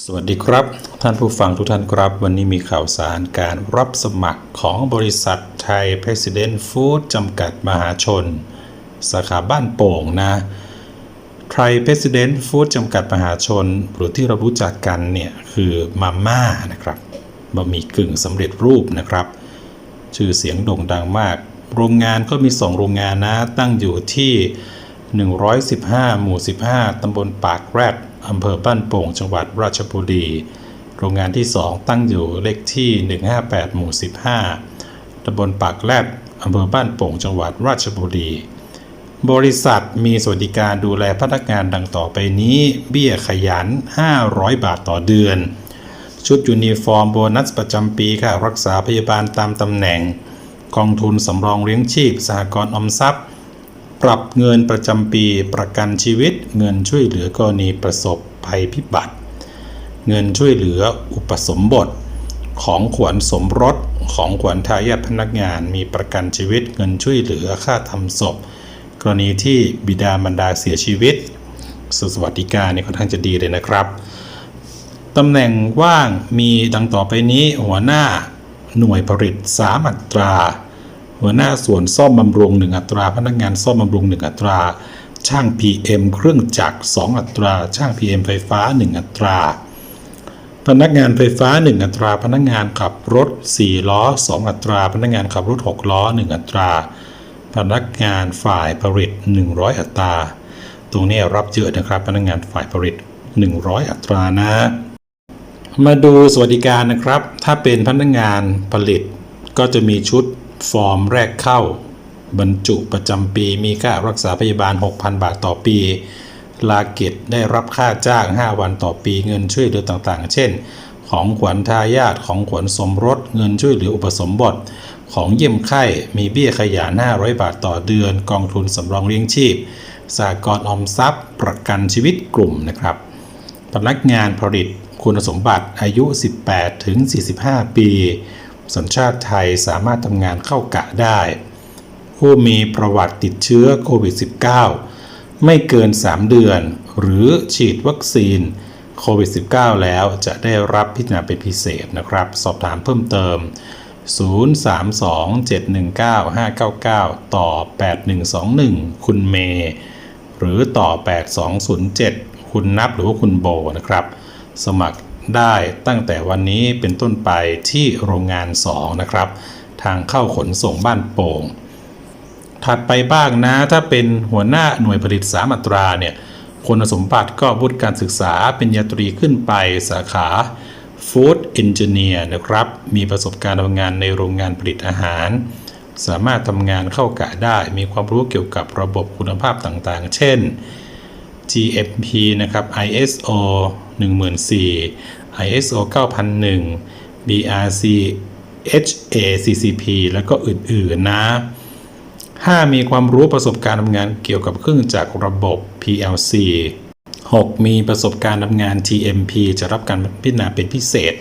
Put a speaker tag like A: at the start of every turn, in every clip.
A: สวัสดีครับ ท่านผู้ฟังทุกท่านครับ วันนี้มีข่าวสารการรับสมัครของบริษัทไทย President Food จำกัดมหาชน สาขาบ้านโป่งนะไทย President Food จำกัดมหาชน หรือที่เรารู้จักกันเนี่ย คือมาม่านะครับบะหมี่กึ่งสำเร็จรูปนะครับ ชื่อเสียงโด่งดังมาก โรงงานก็มี 2 โรงงานนะตั้งอยู่ที่ 115 หมู่ 15ตำบลปากแรด อำเภอบ้านโป่งจังหวัดราชบุรี โรงงานที่ 2 ตั้งอยู่เลขที่ 158 หมู่ 15ตำบลปากแรดอำเภอบ้านโป่งจังหวัดราชบุรี บริษัทมีสวัสดิการดูแลพนักงานดังต่อไปนี้ เบี้ยขยัน 500 บาทต่อเดือน ชุดยูนิฟอร์มโบนัสประจำปีค่ะรักษาพยาบาลตามตำแหน่ง กองทุนสำรองเลี้ยงชีพสหกรณ์ออมทรัพย์ ปรับเงินประจำปีประกันชีวิต เงินช่วยเหลือกรณีประสบภัยพิบัติ เงินช่วยเหลืออุปสมบท ของขวัญสมรสของขวัญทายาทพนักงานมีประกันชีวิต เงินช่วยเหลือค่าทำศพ กรณีที่บิดามารดาเสียชีวิตสวัสดิการนี่ค่อนข้างจะดีเลยนะครับตำแหน่งว่างมีดังต่อไปนี้หัวหน้าหน่วยผลิต 3 อัตรา หัวหน้าส่วนซ่อมบำรุง 1 อัตรา พนักงานซ่อมบำรุง 1 อัตรา ช่าง PM เครื่องจักร 2 อัตรา ช่าง PM ไฟฟ้า 1 อัตรา พนักงานไฟฟ้า 1 อัตรา พนักงานขับรถ 4 ล้อ 2 อัตรา พนักงานขับรถ 6 ล้อ 1 อัตรา พนักงานฝ่ายผลิต 100 อัตรา ตรงนี้รับเยอะนะครับ พนักงานฝ่ายผลิต 100 อัตรานะ มาดูสวัสดิการนะครับ ถ้าเป็นพนักงานผลิตก็จะมีชุด ฟอร์มแรกเข้า บรรจุประจำปีมีค่ารักษาพยาบาล 6,000 บาทต่อปี ลาเกตได้รับค่าจ้าง 5 วันต่อปีเงินช่วยเหลือต่างๆ เช่น ของขวัญทายาทของขวัญสมรส เงินช่วยเหลืออุปสมบท ของเยี่ยมไข้มีเบี้ยขยาน500 บาทต่อเดือน กองทุนสำรองเลี้ยงชีพสากลออมทรัพย์ ประกันชีวิตกลุ่มนะครับพนักงานผลิตคุณสมบัติอายุ 18 ถึง 45 ปี สัญชาติไทยสามารถทำงานเข้ากะได้ ผู้มีประวัติติดเชื้อโควิด -19 ไม่เกิน 3 เดือน หรือฉีดวัคซีนโควิด -19 แล้วจะได้รับพิจารณาเป็นพิเศษนะครับ สอบถามเพิ่มเติม 032-719-599 ต่อ 8121 คุณเมย์ หรือต่อ 8207 คุณนับหรือว่าคุณโบนะครับ สมัคร ได้ตั้งแต่วันนี้เป็นต้นไปที่โรงงาน 2 นะครับ ทางเข้าขนส่งบ้านโป่ง ถัดไปบ้างนะถ้าเป็นหัวหน้าหน่วยผลิตสามัตราเนี่ยคุณสมบัติก็วุฒิการศึกษาเป็นญาตรีขึ้นไปสาขา Food Engineer นะครับ มีประสบการณ์ทำงานในโรงงานผลิตอาหาร สามารถทำงานเข้ากะได้ มีความรู้เกี่ยวกับระบบคุณภาพต่างๆ เช่น GMP นะครับ ISO 14000 ISO 9001 BRC HACCP แล้วก็อื่น ๆ นะ 5. มีความรู้ประสบการณ์ทำงานเกี่ยวกับเครื่องจักรระบบ PLC 6. มีประสบการณ์ทำงาน TMP จะรับการพิจารณาเป็นพิเศษ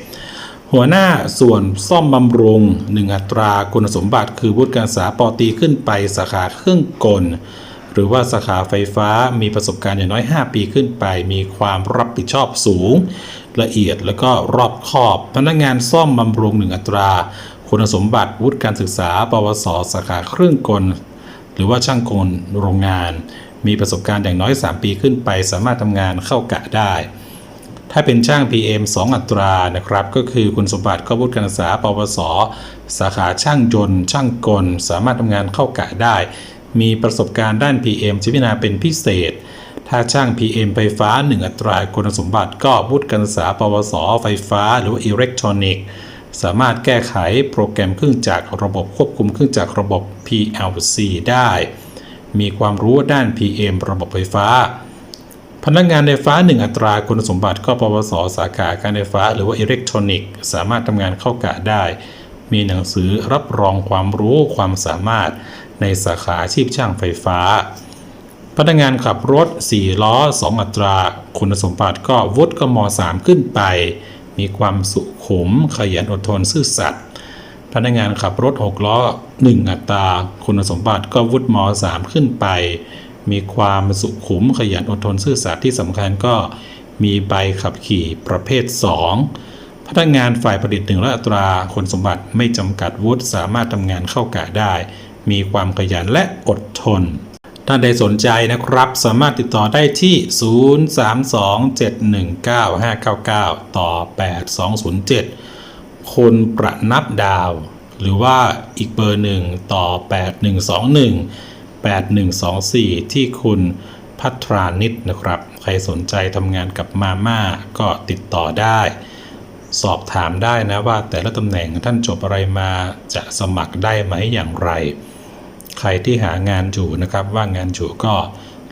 A: หัวหน้าส่วนซ่อมบำรุง 1 อัตราคุณสมบัติคือวุฒิการศึกษาปอตีขึ้นไปสาขาเครื่องกล หรือว่าสาขาไฟฟ้ามีประสบการณ์อย่างน้อย 5 ปีขึ้นไป มีความรับผิดชอบสูง ละเอียดแล้วก็รอบคอบ พนักงานซ่อมบำรุง1อัตรา คุณสมบัติวุฒิการศึกษา ปวส สาขาเครื่องกล หรือว่าช่างกลโรงงาน มีประสบการณ์อย่างน้อย 3 ปีขึ้นไป สามารถทำงานเข้ากะได้ถ้าเป็นช่าง PM 2 อัตรานะครับ ก็คือคุณสมบัติก็วุฒิการศึกษา ปวส สาขาช่างยนต์ ช่างกล สามารถทำงานเข้ากะได้ มีประสบการณ์ด้าน PM จะพิจารณาเป็นพิเศษ ถ้าช่าง PM ไฟฟ้า 1 อัตราคุณสมบัติก็วุฒิการศึกษา ปวส ไฟฟ้า หรือว่าอิเล็กทรอนิกส์สามารถแก้ไขโปรแกรมเครื่องจักรระบบควบคุมเครื่องจักรระบบ PLC ได้ มีความรู้ด้าน PM ระบบไฟฟ้า พนักงานไฟฟ้า 1 อัตราคุณสมบัติก็ปวส สาขาการไฟฟ้า หรือว่าอิเล็กทรอนิกส์สามารถทำงานเข้ากะได้ มีหนังสือรับรองความรู้ความสามารถ ในสาขาอาชีพช่างไฟฟ้า พนักงานขับรถ 4 ล้อ 2 อัตรา คุณสมบัติก็วุฒิกม 3 ขึ้นไป มีความสุขุมขยันอดทนซื่อสัตย์พนักงานขับรถ 6 ล้อ 1 อัตรา คุณสมบัติก็วุฒิม 3 ขึ้นไป มีความสุขุมขยันอดทนซื่อสัตย์ที่สำคัญก็มีใบขับขี่ประเภท 2 พนักงานฝ่ายผลิตหนึ่งละอัตราคนสมบัติไม่จำกัดวุฒิสามารถทำงานเข้ากะได้ มีความขยันและอดทน ท่านใดสนใจนะครับ สามารถติดต่อได้ที่ 032719599 ต่อ 8207คุณประนับดาว หรือว่าอีกเบอร์หนึ่งต่อ 8121 8124 ที่คุณพัทรานิดนะครับ ใครสนใจทำงานกับมาม่าก็ติดต่อได้ สอบถามได้นะว่าแต่ละตำแหน่งท่านจบอะไรมาจะสมัครได้ไหมอย่างไร ใครที่หางานอยู่นะครับ ว่างงานอยู่ก็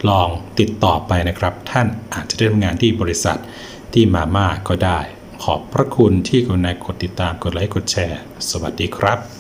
A: ลองติดต่อไปนะครับ ท่านอาจจะได้ทำงานที่บริษัทที่มาม่าก็ได้ ขอบพระคุณที่กรุณากดติดตามกดไลค์กดแชร์ สวัสดีครับ